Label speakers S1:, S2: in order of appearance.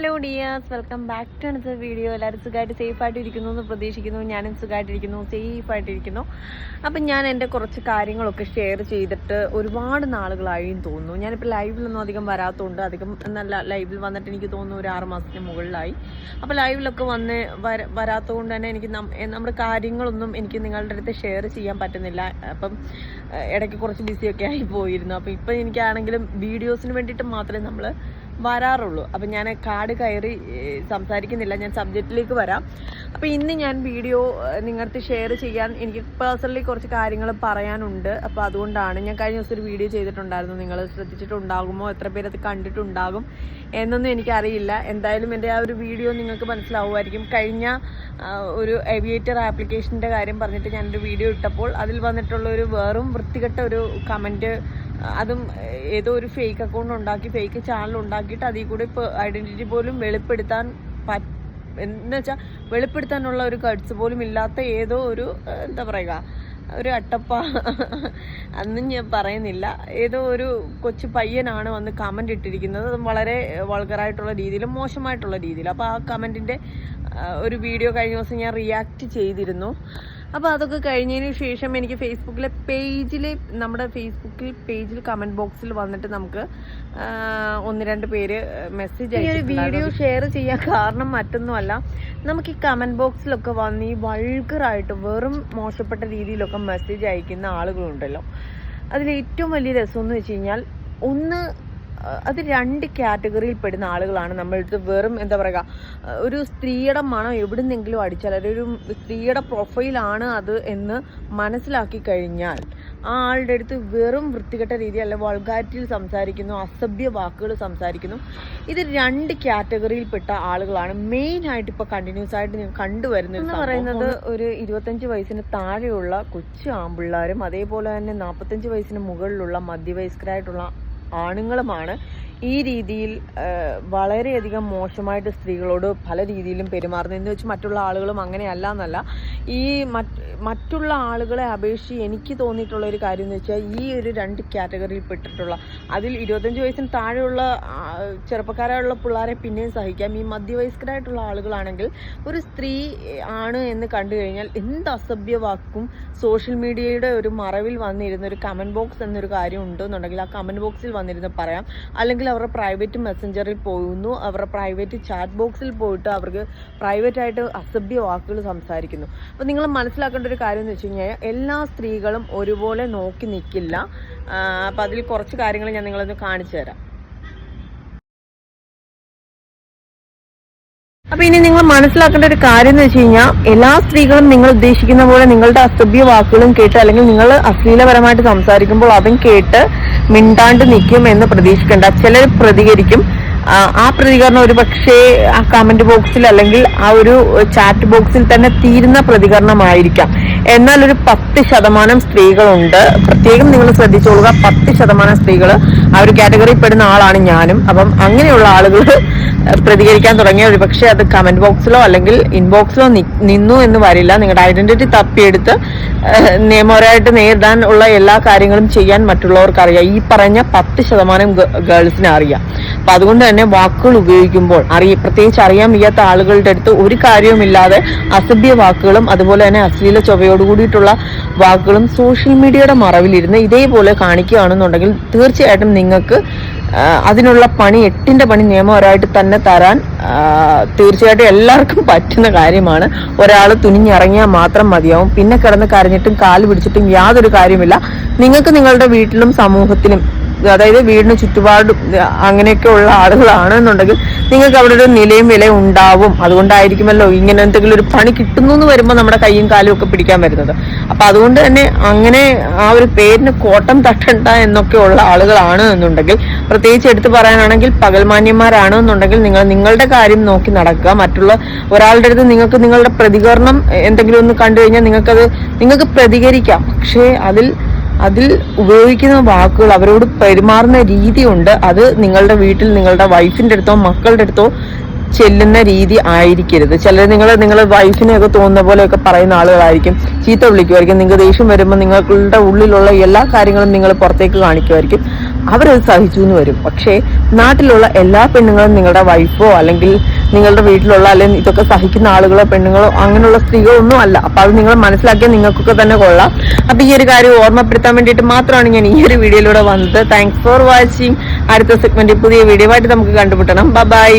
S1: Hello dears welcome back to അടുത്ത video എല്ലാവരും സുഖമായിട്ട് സേഫ് ആയിട്ട് ഇരിക്കുന്നു എന്ന് പ്രതീക്ഷിക്കുന്നു. ഞാനും സുഖമായിട്ടിരിക്കുന്നു സേഫ് ആയിട്ടിരിക്കുന്നു അപ്പം ഞാൻ എന്റെ കുറച്ച് കാര്യങ്ങളൊക്കെ ഷെയർ ചെയ്തിട്ട് ഒരുപാട് നാളുകളായും തോന്നുന്നു. ഞാനിപ്പോൾ ലൈവിലൊന്നും അധികം വരാത്തതുകൊണ്ട് അധികം നല്ല ലൈവിൽ വന്നിട്ട് എനിക്ക് തോന്നുന്നു ഒരു ആറ് മാസത്തിന് മുകളിലായി. അപ്പോൾ ലൈവിലൊക്കെ വന്ന് വര വരാത്തതുകൊണ്ട് തന്നെ എനിക്ക് നമ്മുടെ കാര്യങ്ങളൊന്നും എനിക്ക് നിങ്ങളുടെ അടുത്ത് ഷെയർ ചെയ്യാൻ പറ്റുന്നില്ല. അപ്പം ഇടയ്ക്ക് കുറച്ച് ബിസിയൊക്കെ ആയി പോയിരുന്നു. അപ്പോൾ ഇപ്പം എനിക്കാണെങ്കിലും വീഡിയോസിന് വേണ്ടിയിട്ട് മാത്രമേ നമ്മൾ വരാറുള്ളൂ. അപ്പം ഞാൻ കാട് കയറി സംസാരിക്കുന്നില്ല. ഞാൻ സബ്ജക്റ്റിലേക്ക് വരാം. അപ്പോൾ ഇന്ന് ഞാൻ വീഡിയോ നിങ്ങൾക്ക് ഷെയർ ചെയ്യാൻ എനിക്ക് പേഴ്സണലി കുറച്ച് കാര്യങ്ങൾ പറയാനുണ്ട്. അപ്പോൾ അതുകൊണ്ടാണ് ഞാൻ കഴിഞ്ഞ ദിവസം ഒരു വീഡിയോ ചെയ്തിട്ടുണ്ടായിരുന്നു. നിങ്ങൾ ശ്രദ്ധിച്ചിട്ടുണ്ടാകുമോ? എത്ര പേര് അത് കണ്ടിട്ടുണ്ടാകും? എന്നൊന്നും എനിക്കറിയില്ല. എന്തായാലും എന്റെ ആ ഒരു വീഡിയോ നിങ്ങൾക്ക് മനസ്സിലാവുമായിരിക്കും. കഴിഞ്ഞ ഒരു ഏവിയേറ്റർ ആപ്ലിക്കേഷന്റെ കാര്യം പറഞ്ഞിട്ട് ഞാനൊരു വീഡിയോ ഇട്ടപ്പോൾ അതിൽ വന്നിട്ടുള്ള ഒരു വേറും വൃത്തികെട്ട ഒരു കമന്റ് അതും ഏതോ ഒരു ഫേക്ക് അക്കൗണ്ട് ഉണ്ടാക്കി ഫേക്ക് ചാനൽ ഉണ്ടാക്കിയിട്ട് അതിൽ കൂടെ ഇപ്പോൾ ഐഡന്റിറ്റി പോലും വെളിപ്പെടുത്താൻ എന്ന് വെച്ചാൽ വെളിപ്പെടുത്താനുള്ള ഒരു കട്സ് പോലും ഇല്ലാത്ത ഏതോ ഒരു എന്താ പറയുക ഒരു അട്ടപ്പ. അന്നും ഞാൻ പറയുന്നില്ല. ഏതോ ഒരു കൊച്ചു പയ്യനാണ് വന്ന് കമന്റ് ഇട്ടിരിക്കുന്നത്. വളരെ വൾഗറായിട്ടുള്ള രീതിയിലും മോശമായിട്ടുള്ള രീതിയിലും. അപ്പോൾ ആ കമന്റിന്റെ ഒരു വീഡിയോ കഴിഞ്ഞ ദിവസം ഞാൻ റിയാക്ട് ചെയ്തിരുന്നു. അപ്പോൾ അതൊക്കെ കഴിഞ്ഞതിന് ശേഷം എനിക്ക് ഫേസ്ബുക്കിലെ പേജിൽ നമ്മുടെ ഫേസ്ബുക്കിൽ പേജിൽ കമന്റ് ബോക്സിൽ വന്നിട്ട് നമുക്ക് ഒന്ന് രണ്ട് പേര് മെസ്സേജ് ഈ ഒരു വീഡിയോ ഷെയർ ചെയ്യാൻ കാരണം മറ്റൊന്നുമല്ല. നമുക്ക് ഈ കമന്റ് ബോക്സിലൊക്കെ വന്ന് ഈ വൾഗറായിട്ട് വെറും മോശപ്പെട്ട രീതിയിലൊക്കെ മെസ്സേജ് അയക്കുന്ന ആളുകളുണ്ടല്ലോ. അതിൽ ഏറ്റവും വലിയ രസം എന്ന് വെച്ച് കഴിഞ്ഞാൽ ഒന്ന് അത് രണ്ട് കാറ്റഗറിയിൽ പെടുന്ന ആളുകളാണ് നമ്മളടുത്ത് വെറും എന്താ പറയുക ഒരു സ്ത്രീയുടെ മണം എവിടുന്നെങ്കിലും അടിച്ചാൽ ഒരു സ്ത്രീയുടെ പ്രൊഫൈലാണ് അത് എന്ന് മനസ്സിലാക്കി കഴിഞ്ഞാൽ ആ ആളുടെ അടുത്ത് വെറും വൃത്തികെട്ട രീതി അല്ല വൾഗാരിറ്റിയിൽ സംസാരിക്കുന്നു അസഭ്യ വാക്കുകൾ സംസാരിക്കുന്നു. ഇത് രണ്ട് കാറ്റഗറിയിൽപ്പെട്ട ആളുകളാണ് മെയിൻ ആയിട്ട് ഇപ്പൊ കണ്ടിന്യൂസ് ആയിട്ട് ഞാൻ കണ്ടുവരുന്നത് എന്ന് പറയുന്നത് ഒരു ഇരുപത്തഞ്ച് വയസ്സിന് താഴെയുള്ള കൊച്ചു ആമ്പിള്ളാരും അതേപോലെ തന്നെ നാൽപ്പത്തഞ്ച് വയസ്സിന് മുകളിലുള്ള മധ്യവയസ്കരായിട്ടുള്ള ആണുങ്ങളുമാണ്. ഈ രീതിയിൽ വളരെയധികം മോശമായിട്ട് സ്ത്രീകളോട് പല രീതിയിലും പെരുമാറുന്നത്. എന്ന് വെച്ച് മറ്റുള്ള ആളുകളും അങ്ങനെയല്ല എന്നല്ല. ഈ മറ്റുള്ള ആളുകളെ അപേക്ഷിച്ച് എനിക്ക് തോന്നിയിട്ടുള്ള ഒരു കാര്യം എന്ന് വെച്ചാൽ ഈ ഒരു രണ്ട് കാറ്റഗറിയിൽ പെട്ടിട്ടുള്ള അതിൽ ഇരുപത്തഞ്ച് വയസ്സിന് താഴെയുള്ള ചെറുപ്പക്കാരായുള്ള പിള്ളേരെ പിന്നെയും സഹിക്കാം. ഈ മധ്യവയസ്കരായിട്ടുള്ള ആളുകളാണെങ്കിൽ ഒരു സ്ത്രീ ആണ് എന്ന് കണ്ടു കഴിഞ്ഞാൽ എന്ത് അസഭ്യ വാക്കും സോഷ്യൽ മീഡിയയുടെ ഒരു മറവിൽ വന്നിരുന്ന ഒരു കമന്റ് ബോക്സ് എന്നൊരു കാര്യം ഉണ്ടെന്നുണ്ടെങ്കിൽ ആ കമന്റ് ബോക്സിൽ വന്നിരുന്ന് പറയാം. അല്ലെങ്കിൽ അവരുടെ പ്രൈവറ്റ് മെസ്സഞ്ചറിൽ പോകുന്നു അവരുടെ പ്രൈവറ്റ് ചാറ്റ് ബോക്സിൽ പോയിട്ട് അവർക്ക് പ്രൈവറ്റ് ആയിട്ട് അസഭ്യ വാക്കുകൾ സംസാരിക്കുന്നു. അപ്പോൾ നിങ്ങൾ മനസ്സിലാക്കേണ്ട ഒരു കാര്യം എന്ന് വെച്ച് കഴിഞ്ഞാൽ എല്ലാ സ്ത്രീകളും ഒരുപോലെ നോക്കി നിൽക്കില്ല അപ്പം അതിൽ കുറച്ച് കാര്യങ്ങൾ ഞാൻ നിങ്ങളൊന്ന് കാണിച്ചു തരാം. അപ്പൊ ഇനി നിങ്ങൾ മനസ്സിലാക്കേണ്ട ഒരു കാര്യം എന്ന് വെച്ച് കഴിഞ്ഞാൽ എല്ലാ സ്ത്രീകളും നിങ്ങൾ ഉദ്ദേശിക്കുന്ന പോലെ നിങ്ങളുടെ അസഭ്യ വാക്കുകളും കേട്ട് അല്ലെങ്കിൽ നിങ്ങൾ അശ്ലീലപരമായിട്ട് സംസാരിക്കുമ്പോൾ അതും കേട്ട് മിണ്ടാണ്ട് നിൽക്കും എന്ന് പ്രതീക്ഷിക്കേണ്ട. ചിലർ പ്രതികരിക്കും ആ, പ്രതികരണം ഒരു പക്ഷേ ആ കമന്റ് ബോക്സിൽ അല്ലെങ്കിൽ ആ ഒരു ചാറ്റ് ബോക്സിൽ തന്നെ തീരുന്ന പ്രതികരണമായിരിക്കാം. എന്നാൽ ഒരു പത്ത് ശതമാനം സ്ത്രീകളുണ്ട്. പ്രത്യേകം നിങ്ങൾ ശ്രദ്ധിച്ചോളുക പത്ത് ശതമാനം സ്ത്രീകൾ ആ ഒരു കാറ്റഗറിയിൽ പെടുന്ന ആളാണ് ഞാനും. അപ്പം അങ്ങനെയുള്ള ആളുകൾ പ്രതികരിക്കാൻ തുടങ്ങിയ ഒരു പക്ഷേ അത് കമന്റ് ബോക്സിലോ അല്ലെങ്കിൽ ഇൻബോക്സിലോ നിന്നു എന്ന് വരില്ല. നിങ്ങളുടെ ഐഡന്റിറ്റി തപ്പിയെടുത്ത് നിയമപരമായിട്ട് നേരിടാൻ ഉള്ള എല്ലാ കാര്യങ്ങളും ചെയ്യാൻ മറ്റുള്ളവർക്ക് അറിയാം. ഈ പറഞ്ഞ പത്ത് ശതമാനം ഗേൾസിനെ അറിയാം. അപ്പൊ അതുകൊണ്ട് തന്നെ വാക്കുകൾ ഉപയോഗിക്കുമ്പോൾ അറിയ പ്രത്യേകിച്ച് അറിയാൻ വയ്യാത്ത ആളുകളുടെ അടുത്ത് ഒരു കാര്യവുമില്ലാതെ അസഭ്യ വാക്കുകളും അതുപോലെ തന്നെ അശ്ലീല ചൊവയോട് കൂടിയിട്ടുള്ള വാക്കുകളും സോഷ്യൽ മീഡിയയുടെ മറവിലിരുന്ന് ഇതേപോലെ കാണിക്കുകയാണെന്നുണ്ടെങ്കിൽ തീർച്ചയായിട്ടും നിങ്ങൾക്ക് അതിനുള്ള പണി എട്ടിന്റെ പണി നിയമപരമായിട്ട് തന്നെ തരാൻ തീർച്ചയായിട്ടും എല്ലാവർക്കും പറ്റുന്ന കാര്യമാണ്. ഒരാൾ തുനിഞ്ഞിറങ്ങിയാൽ മാത്രം മതിയാവും. പിന്നെ കിടന്ന് കരഞ്ഞിട്ടും കാൽ പിടിച്ചിട്ടും യാതൊരു കാര്യമില്ല നിങ്ങൾക്ക് നിങ്ങളുടെ വീട്ടിലും സമൂഹത്തിലും അതായത് വീടിന് ചുറ്റുപാടും അങ്ങനെയൊക്കെ ഉള്ള ആളുകളാണ് എന്നുണ്ടെങ്കിൽ നിങ്ങൾക്ക് അവിടെ ഒരു നിലയും വിലയും ഉണ്ടാവും. അതുകൊണ്ടായിരിക്കുമല്ലോ ഇങ്ങനെ എന്തെങ്കിലും ഒരു പണി കിട്ടുന്നു എന്ന് വരുമ്പോൾ നമ്മുടെ കൈയും കാലും ഒക്കെ പിടിക്കാൻ വരുന്നത്. അപ്പൊ അതുകൊണ്ട് തന്നെ അങ്ങനെ ആ ഒരു പേരിന് കോട്ടം തട്ടണ്ട എന്നൊക്കെ ഉള്ള ആളുകളാണ് എന്നുണ്ടെങ്കിൽ പ്രത്യേകിച്ച് എടുത്തു പറയാനാണെങ്കിൽ പകൽമാന്യന്മാരാണ് എന്നുണ്ടെങ്കിൽ നിങ്ങൾ നിങ്ങളുടെ കാര്യം നോക്കി നടക്കുക. മറ്റുള്ള ഒരാളുടെ അടുത്ത് നിങ്ങൾക്ക് നിങ്ങളുടെ പ്രതികരണം എന്തെങ്കിലും ഒന്ന് കണ്ടു കഴിഞ്ഞാൽ നിങ്ങൾക്കത് നിങ്ങൾക്ക് പ്രതികരിക്കാം. പക്ഷേ അതിൽ അതിൽ ഉപയോഗിക്കുന്ന വാക്കുകൾ അവരോട് പെരുമാറുന്ന രീതിയുണ്ട്. അത് നിങ്ങളുടെ വീട്ടിൽ നിങ്ങളുടെ വൈഫിന്റെ അടുത്തോ മക്കളുടെ അടുത്തോ ചെല്ലുന്ന രീതി ആയിരിക്കരുത്. ചിലർ നിങ്ങൾ നിങ്ങളുടെ വൈഫിനെയൊക്കെ തോന്നുന്ന പോലെയൊക്കെ പറയുന്ന ആളുകളായിരിക്കും. ചീത്ത വിളിക്കുമായിരിക്കും. നിങ്ങൾക്ക് ദേഷ്യം വരുമ്പോൾ നിങ്ങളുടെ ഉള്ളിലുള്ള എല്ലാ കാര്യങ്ങളും നിങ്ങൾ പുറത്തേക്ക് കാണിക്കുമായിരിക്കും. അവരത് സഹിച്ചു എന്ന് വരും. പക്ഷേ നാട്ടിലുള്ള എല്ലാ പെണ്ണുങ്ങളും നിങ്ങളുടെ വൈഫോ അല്ലെങ്കിൽ നിങ്ങളുടെ വീട്ടിലുള്ള അല്ലെങ്കിൽ ഇതൊക്കെ സഹിക്കുന്ന ആളുകളോ പെണ്ണുങ്ങളോ അങ്ങനെയുള്ള സ്ത്രീകളോ ഒന്നും അല്ല. അപ്പൊ അത് നിങ്ങൾ മനസ്സിലാക്കിയാൽ നിങ്ങൾക്കൊക്കെ തന്നെ കൊള്ളാം. അപ്പൊ ഈ ഒരു കാര്യം ഓർമ്മപ്പെടുത്താൻ വേണ്ടിയിട്ട് മാത്രമാണ് ഞാൻ ഈ ഒരു വീഡിയോയിലൂടെ വന്നത്. താങ്ക്സ് ഫോർ വാച്ചിങ് അടുത്ത സെഗ്മെന്റ് പുതിയ വീഡിയോ ആയിട്ട് നമുക്ക് കണ്ടുമുട്ടണം. ബൈ